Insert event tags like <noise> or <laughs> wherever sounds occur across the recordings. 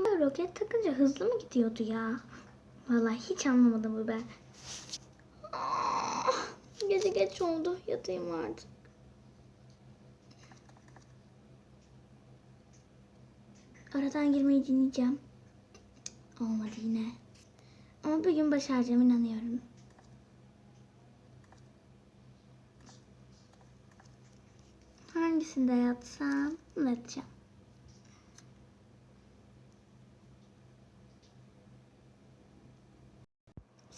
Bu roket takınca hızlı mı gidiyordu ya? Vallahi hiç anlamadım bu ben. Ah, Gece geç oldu. Yatayım artık. Aradan girmeyi deneyeceğim. Olmadı yine. Ama bir gün başaracağım inanıyorum. Hangisinde yatsam bunu yatacağım.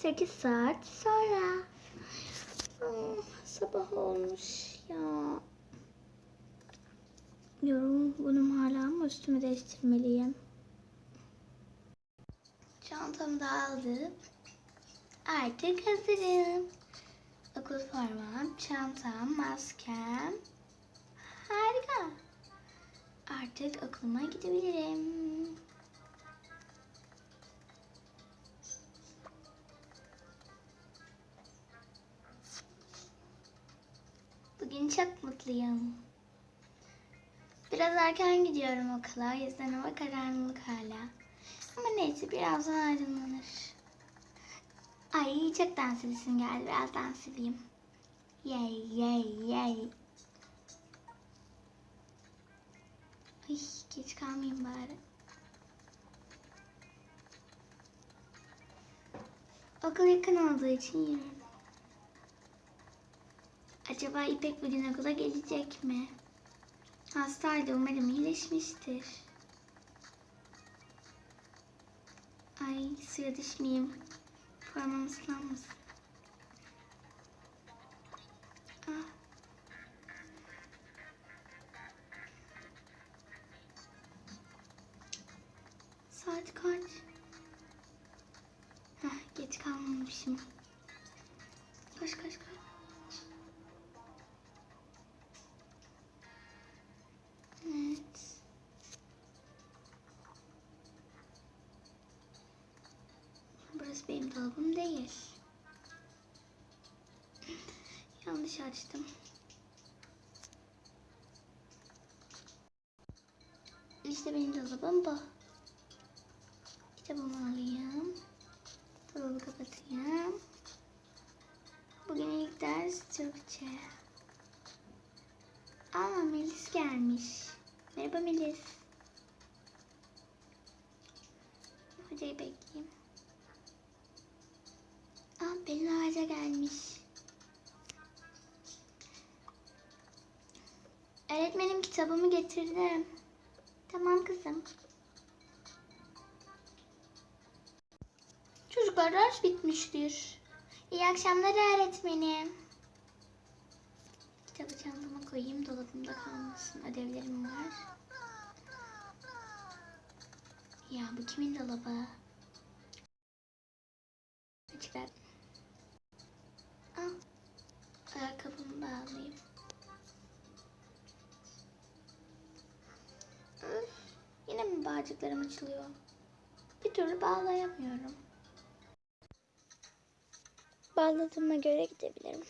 Sekiz saat sonra. Ah, sabah olmuş ya. Yorgunum hala ama üstümü değiştirmeliyim. Çantamı da aldım. Artık hazırım. Okul formam, çantam, maskem. Harika. Artık okuluma gidebilirim. Bugün çok mutluyum. Biraz erken gidiyorum okula. Yüzden hava karanlık hala. Ama neyse birazdan aydınlanır. Ay çok dans edesim geldi. Biraz dans edeyim. Yay yay yay. Ay geç kalmayayım bari. Okul yakın olduğu için yürüyorum. Acaba İpek bugün okula gelecek mi? Hastaydı umarım iyileşmiştir. Ay suya düşmeyeyim. Formam ıslanmasın. Ah. Saat kaç? Heh, geç kalmamışım. Koş koş koş. Burası benim dolabım değil. Yanlış açtım. İşte benim dolabım bu. Kitabımı alayım. Dolabı kapatayım. Bugün ilk ders Türkçe. Aa Melis gelmiş. Merhaba Melis. Hocayı bekleyeyim. Aa Pelin Ağaca gelmiş. Öğretmenim kitabımı getirdim. Tamam kızım. Çocuklar ders bitmiştir. İyi akşamlar öğretmenim. Kitabı çantama koyayım dolabımda kalmasın. Ödevlerim var. Ya bu kimin dolabı? Çıkar. Bağcıklarım açılıyor? Bir türlü bağlayamıyorum. Bağladığıma göre gidebilirim.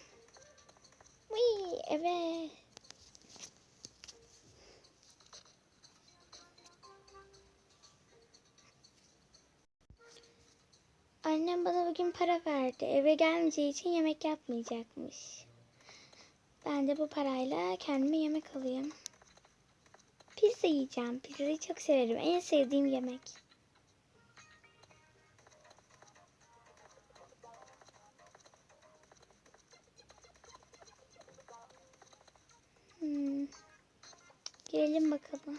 Uy, evet. Annem bana bugün para verdi. Eve gelmeyeceği için yemek yapmayacakmış. Ben de bu parayla kendime yemek alayım. Pizza yiyeceğim. Pizzayı çok severim. En sevdiğim yemek. Hmm. Girelim bakalım.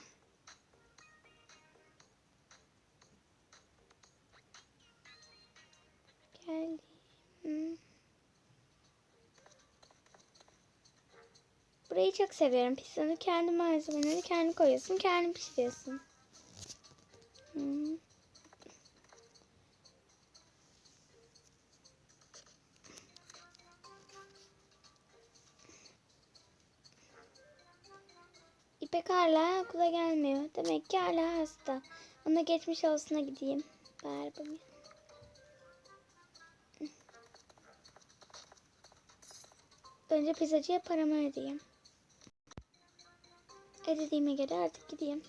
Çok seviyorum. Pizzanı kendi malzemelerini kendi koyuyorsun, kendi pişiriyorsun. Hmm. İpek hala okula gelmiyor. Demek ki hala hasta. Ona geçmiş olsuna gideyim. Bari bugün. Önce pizzacıya paramı ödeyeyim. Erediğime göre artık gideyim.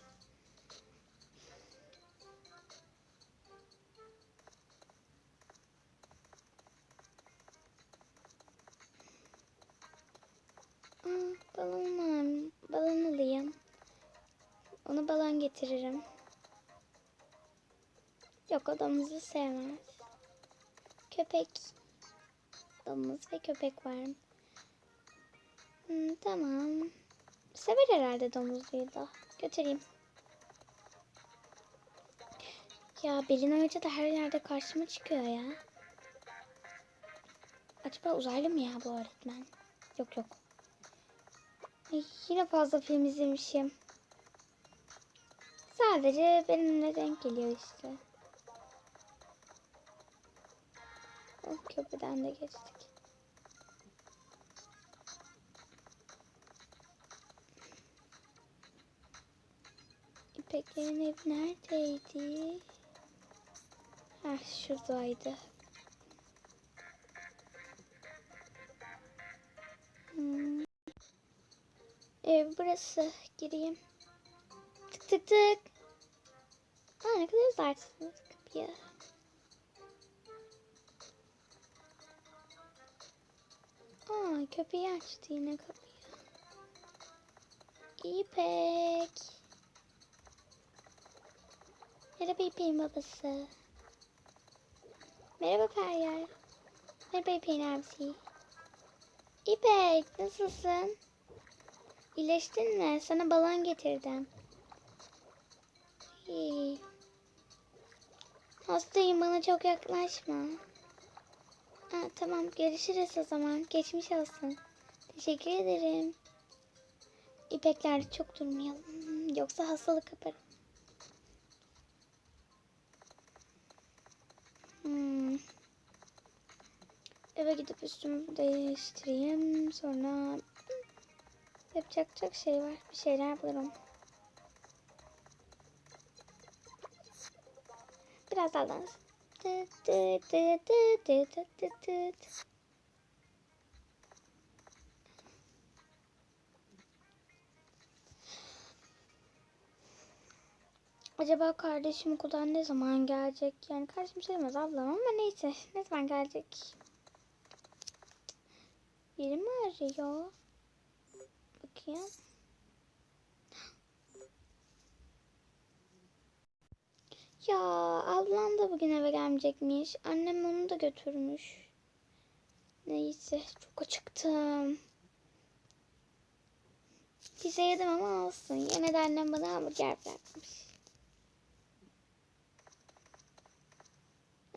Aa, balon alayım. Ona balon getiririm. Yok o domuzu sevmez. Köpek. Domuz ve köpek var. Hmm, tamam. Sever herhalde domuzluyu da. Götüreyim. Ya Belin Hoca da her yerde karşıma çıkıyor ya. Acaba uzaylı mı ya bu öğretmen? Yok yok. Ay, yine fazla film izlemişim. Sadece benimle denk geliyor işte. Oh köprüden de geçtik. İpeklerin evi neredeydi? Ha şuradaydı. Hmm. Ev burası. Gireyim. Tık tık tık. Aa, ne kadar uzarsınız kapıyı. Aa, köpeği açtı yine kapıyı. İpek. Merhaba İpek'in babası. Merhaba Feryal. Merhaba İpek'in abisi. İpek nasılsın? İyileştin mi? Sana balon getirdim. İyi. Hastayım bana çok yaklaşma. Ha, tamam görüşürüz o zaman. Geçmiş olsun. Teşekkür ederim. İpeklerde çok durmayalım. Yoksa hastalık kaparım. Hmm. Eve gidip üstümü değiştireyim. Sonra yapacak çok şey var. Bir şeyler bulurum. Biraz daha dans. Tıt tıt tıt tıt tıt tıt tıt Acaba kardeşim okuldan ne zaman gelecek? Yani kardeşim sayılmaz ablam ama neyse. Ne zaman gelecek? Biri mi arıyor? Bakayım. Ya ablam da bugün eve gelmeyecekmiş. Annem onu da götürmüş. Neyse çok acıktım. Pizza yedim ama olsun. Yine de annem bana hamburger bırakmış.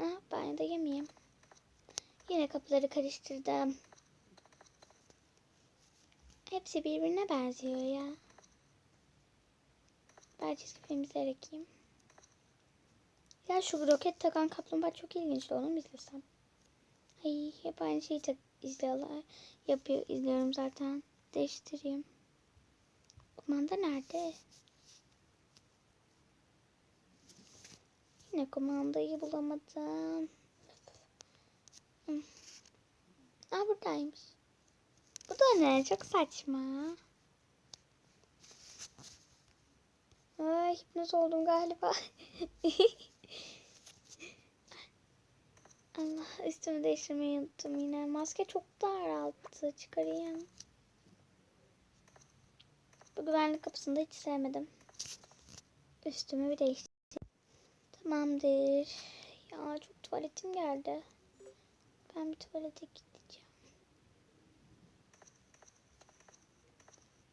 Ah, de yemeyeyim. Yine kapıları karıştırdım. Hepsi birbirine benziyor ya. Ben çizgi film izleyerek. Ya şu roket takan kaplumbağa çok ilginçti. Onu mu izlesem? Ay hep aynı şeyi tak izliyorlar. Yapıyor, izliyorum zaten. Değiştireyim. Kumanda nerede? Yine kumandayı bulamadım. Aa buradaymış. Bu da ne? Çok saçma. Ay hipnoz oldum galiba. <laughs> Allah üstümü değiştirmeyi unuttum yine. Maske çok daralttı. Çıkarayım. Bu güvenlik kapısını da hiç sevmedim. Üstümü bir değiştireyim. Tamamdır. Ya çok tuvaletim geldi. Ben bir tuvalete gideceğim.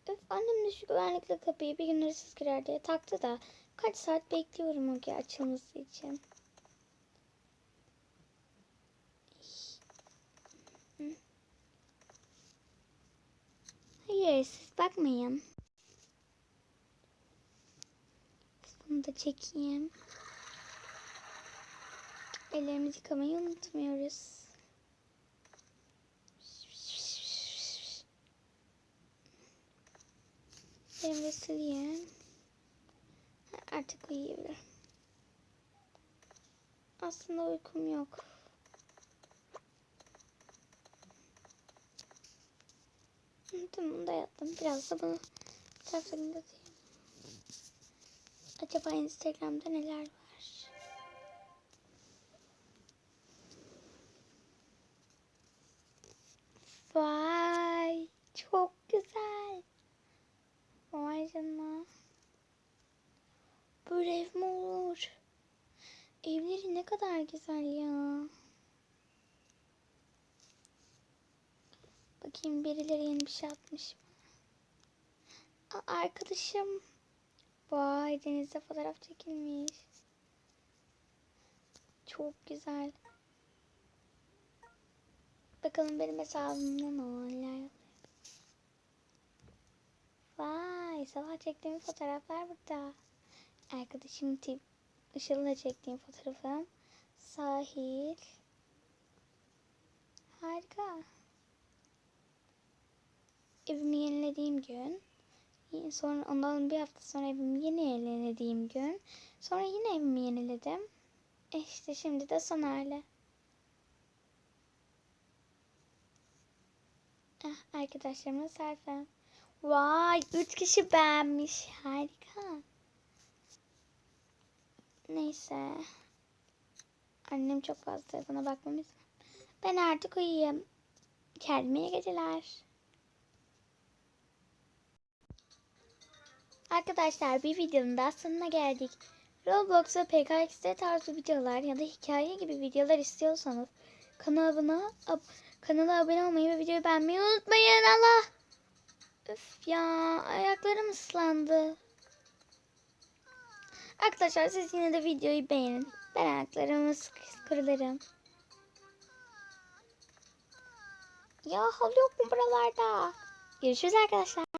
Öf annem de şu güvenlikli kapıyı bir gün hırsız girer diye taktı da kaç saat bekliyorum o ki açılması için. Hayır siz bakmayın. Bunu da çekeyim. Ellerimizi yıkamayı unutmuyoruz. Elimi sileyim. Artık uyuyabilirim. Aslında uykum yok. Tamam da yattım. Biraz da bunu taraflarında Acaba Instagram'da neler var? Vay çok güzel. kadar güzel ya. Bakayım birileri yeni bir şey atmış mı? Aa, arkadaşım. Vay denizde fotoğraf çekilmiş. Çok güzel. Bakalım benim hesabımda ne oluyor. Vay sabah çektiğim fotoğraflar burada. Arkadaşım tip Işıl'la çektiğim fotoğrafım. Sahil. Harika. Evimi yenilediğim gün. Sonra ondan bir hafta sonra evimi yeni yenilediğim gün. Sonra yine evimi yeniledim. E işte şimdi de son hali. Ah, arkadaşlarımla selfie. Vay, üç kişi beğenmiş. Harika. Neyse. Annem çok fazla telefona bakmamız. Ben artık uyuyayım. Kendime iyi geceler. Arkadaşlar bir videonun daha sonuna geldik. Roblox ve PKX'de tarzı videolar ya da hikaye gibi videolar istiyorsanız kanalıma ab kanala abone olmayı ve videoyu beğenmeyi unutmayın. Allah! Öf ya ayaklarım ıslandı. Arkadaşlar siz yine de videoyu beğenin. Ben ayaklarımı sık kırılırım. Ya halı yok mu buralarda? Görüşürüz arkadaşlar.